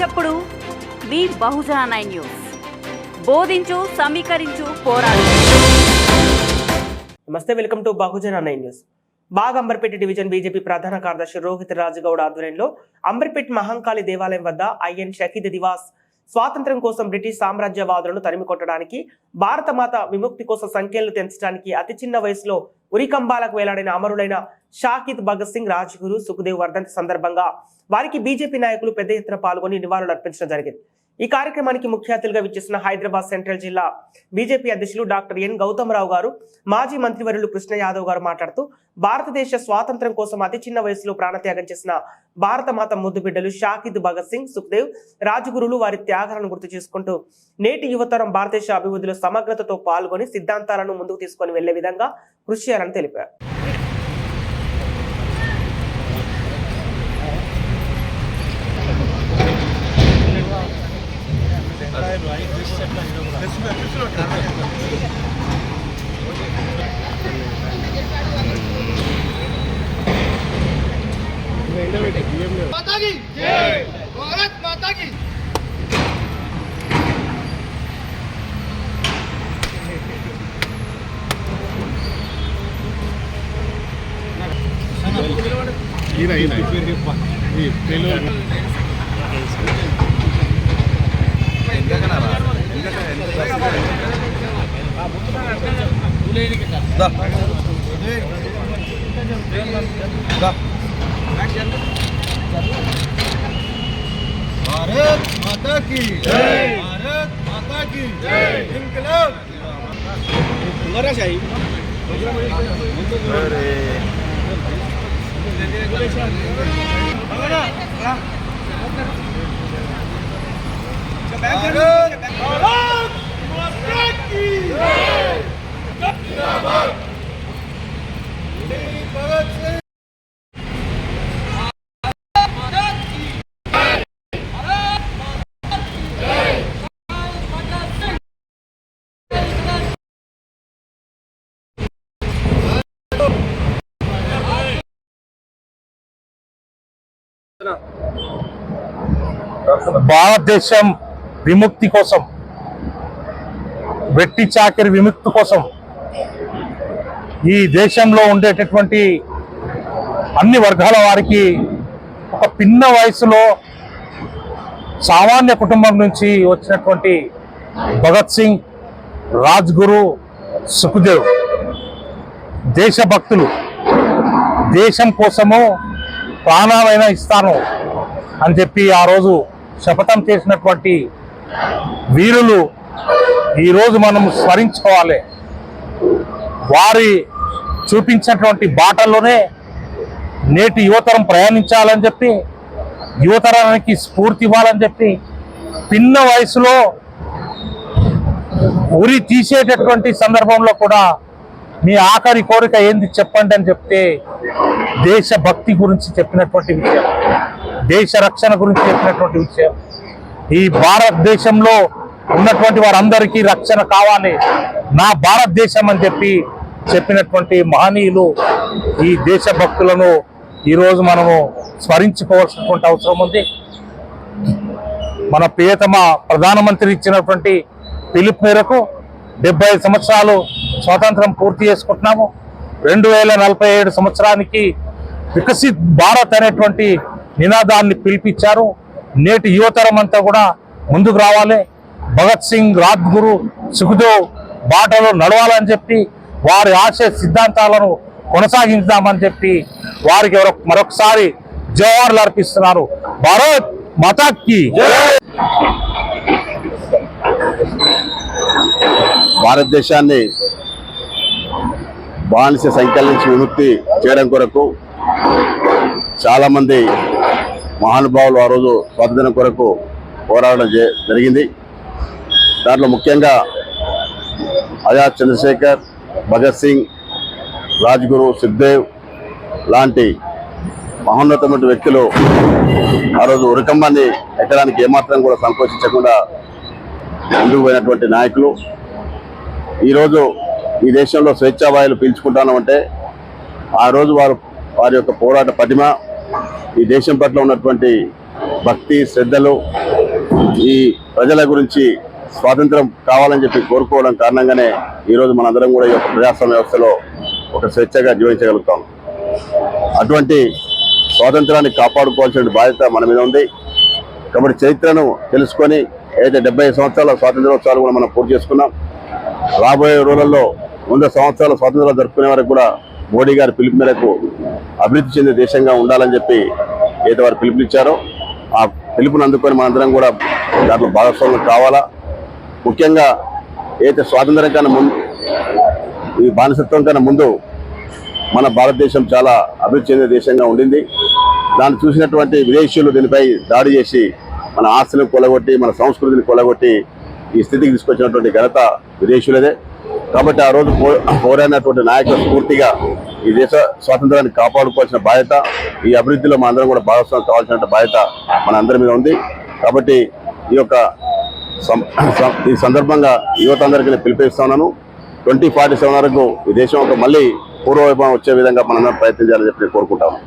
చప్పుడు. మీ Bahujana nine news. బోధించు సమీకరించు పోరాడు. నమస్తే welcome to Bahujana nine news. Bagh Amberpet division BJP ప్రధాన కార్యదర్శి రోహిత్ రాజుగౌడ్ ఆధ్వర్యంలో అంబర్పేట్ మహంకాళి దేవాలయం వద్ద ఐఎన్ షహీద్ దివాస్ స్వాతంత్ర్యం కోసం బ్రిటిష్ సామ్రాజ్యవాదులను తరిమి కొట్టడానికి భారత మాత విముక్తి కోసం సంఖ్యలు తెంచడానికి అతి చిన్న వయసులో ఉరికంబాలకు వేలాడిన అమరుడైన షాకిద్ భగత్ సింగ్ రాజ్గురు సుఖదేవ్ వర్ధంతి సందర్భంగా వారికి బీజేపీ నాయకులు పెద్ద ఎత్తున పాల్గొని నివాళులు అర్పించడం జరిగింది. ఈ కార్యక్రమానికి ముఖ్య అతిథిగా విచ్చేసిన హైదరాబాద్ సెంట్రల్ జిల్లా బీజేపీ అధ్యక్షులు డాక్టర్ ఎన్ గౌతమరావు గారు మాజీ మంత్రివర్యులు కృష్ణ యాదవ్ గారు మాట్లాడుతూ భారతదేశ స్వాతంత్ర్యం కోసం అతి చిన్న వయసులో ప్రాణత్యాగం చేసిన భారత మాత ముద్దు బిడ్డలు షాకిద్ భగత్ సింగ్ సుఖ్దేవ్ రాజగురులు వారి త్యాగాలను గుర్తు చేసుకుంటూ నేటి యువతరం భారతదేశ అభివృద్ధిలో సమగ్రతతో పాల్గొని సిద్ధాంతాలను ముందుకు తీసుకొని వెళ్ళే విధంగా కృషి చేయాలని తెలిపారు. माता की जय भारत माता की भारत माता की जय भारत माता की जय इनकलाब भारत भारत భారతదేశం విముక్తి కోసం వెట్టి చాకిరి విముక్తి కోసం ఈ దేశంలో ఉండేటటువంటి అన్ని వర్గాల వారికి ఒక పిన్న వయసులో సామాన్య కుటుంబం నుంచి వచ్చినటువంటి భగత్ సింగ్ రాజ్గురు సుఖదేవ్ దేశభక్తులు దేశం కోసము ప్రాణాలైనా ఇస్తాను అని చెప్పి ఆ రోజు శపథం చేసినటువంటి వీరులు ఈరోజు మనం స్మరించుకోవాలి. వారి చూపించినటువంటి బాటల్లోనే నేటి యువతరం ప్రయాణించాలని చెప్పి యువతరానికి స్ఫూర్తి ఇవ్వాలని చెప్పి పిన్న వయసులో ఉరి తీసేటటువంటి సందర్భంలో కూడా మీ ఆఖరి కోరిక ఏంది చెప్పండి అని చెప్తే దేశభక్తి గురించి చెప్పినటువంటి విషయం. దేశ రక్షణ గురించి చెప్పినటువంటి విషయం. ఈ భారతదేశంలో ఉన్నటువంటి వారందరికీ రక్షణ కావాలి. నా భారతదేశం అని చెప్పి చెప్పినటువంటి మహనీయులు ఈ దేశభక్తులను ఈరోజు మనము స్మరించుకోవాల్సినటువంటి అవసరం ఉంది. మన ప్రియతమ ప్రధానమంత్రి ఇచ్చినటువంటి పిలుపు మేరకు డెబ్బై ఐదు సంవత్సరాలు స్వాతంత్రం పూర్తి చేసుకుంటున్నాము. రెండు వేల నలభై ఏడు సంవత్సరానికి వికసిత్ భారత్ అనేటువంటి నినాదాన్ని పిలిపించారు. నేటి యువతరం అంతా కూడా ముందుకు రావాలి. భగత్ సింగ్ రాజ్గురు సుఖదేవ్ బాటలో నడవాలని చెప్పి వారి ఆశయ సిద్ధాంతాలను కొనసాగించామని చెప్పి వారికి ఎవరో మరొకసారి జవాహర్లు అర్పిస్తున్నారు. భారత్ మతాకి భారతదేశాన్ని బానిస సంఖ్యల నుంచి విముక్తి చేయడం కొరకు చాలామంది మహానుభావులు ఆ రోజు స్వాతంత్రం కొరకు పోరాడడం జే- జరిగింది. దాంట్లో ముఖ్యంగా ఆజాద్ చంద్రశేఖర్ భగత్ సింగ్ రాజ్గురు సిద్ధేవ్ లాంటి మహోన్నతమైన వ్యక్తులు ఆ రోజు ఉరికంబాన్ని ఎక్కడానికి ఏమాత్రం కూడా సంకోచించకుండా ముందుకు పోయినటువంటి నాయకులు. ఈరోజు ఈ దేశంలో స్వేచ్ఛావాయులు పీల్చుకుంటాను అంటే ఆ రోజు వారు వారి యొక్క పోరాట పటిమ ఈ దేశం పట్ల ఉన్నటువంటి భక్తి శ్రద్ధలు ఈ ప్రజల గురించి స్వాతంత్రం కావాలని చెప్పి కోరుకోవడం కారణంగానే ఈరోజు మనందరం కూడా ఈ యొక్క ప్రజాస్వామ్య వ్యవస్థలో ఒక స్వేచ్ఛగా జీవించగలుగుతాం. అటువంటి స్వాతంత్రాన్ని కాపాడుకోవాల్సిన బాధ్యత మన మీద ఉంది. కాబట్టి చరిత్రను తెలుసుకొని ఏదైతే డెబ్బై సంవత్సరాల స్వాతంత్రోత్సవాలు కూడా మనం పూర్తి చేసుకున్నాం. రాబోయే రోజుల్లో వంద సంవత్సరాల స్వాతంత్రాలు జరుపుకునే వరకు కూడా మోడీ గారి పిలుపు మేరకు అభివృద్ధి చెందే దేశంగా ఉండాలని చెప్పి ఏదో వారు పిలుపునిచ్చారో. ఆ పిలుపుని అందుకొని మనందరం కూడా దాంట్లో భాగస్వామ్యం కావాలా? ముఖ్యంగా ఏదైతే స్వాతంత్రం కన్నా ముందు ఈ బానిసత్వం కన్నా ముందు మన భారతదేశం చాలా అభివృద్ధి చెందిన దేశంగా ఉండింది. దాన్ని చూసినటువంటి విదేశీయులు దీనిపై దాడి చేసి మన ఆస్తులను కొలగొట్టి మన సంస్కృతిని కొలగొట్టి ఈ స్థితికి తీసుకొచ్చినటువంటి ఘనత విదేశీయులదే. కాబట్టి ఆ రోజు పో- పోరాడినటువంటి నాయకుల స్ఫూర్తిగా ఈ దేశ స్వాతంత్రాన్ని కాపాడుకోవాల్సిన బాధ్యత ఈ అభివృద్ధిలో మనందరం కూడా భాగస్వామ్యం కావాల్సిన బాధ్యత మన అందరి మీద ఉంది. కాబట్టి ఈ యొక్క సం- ఈ సందర్భంగా యువత అందరికీ నేను పిలిపిస్తున్నాను ట్వంటీ ఫార్టీ సెవెన్ వరకు ఈ దేశం ఒక మళ్ళీ పూర్వవైభవం వచ్చే విధంగా మనందరం ప్రయత్నం చేయాలని చెప్పి కోరుకుంటాము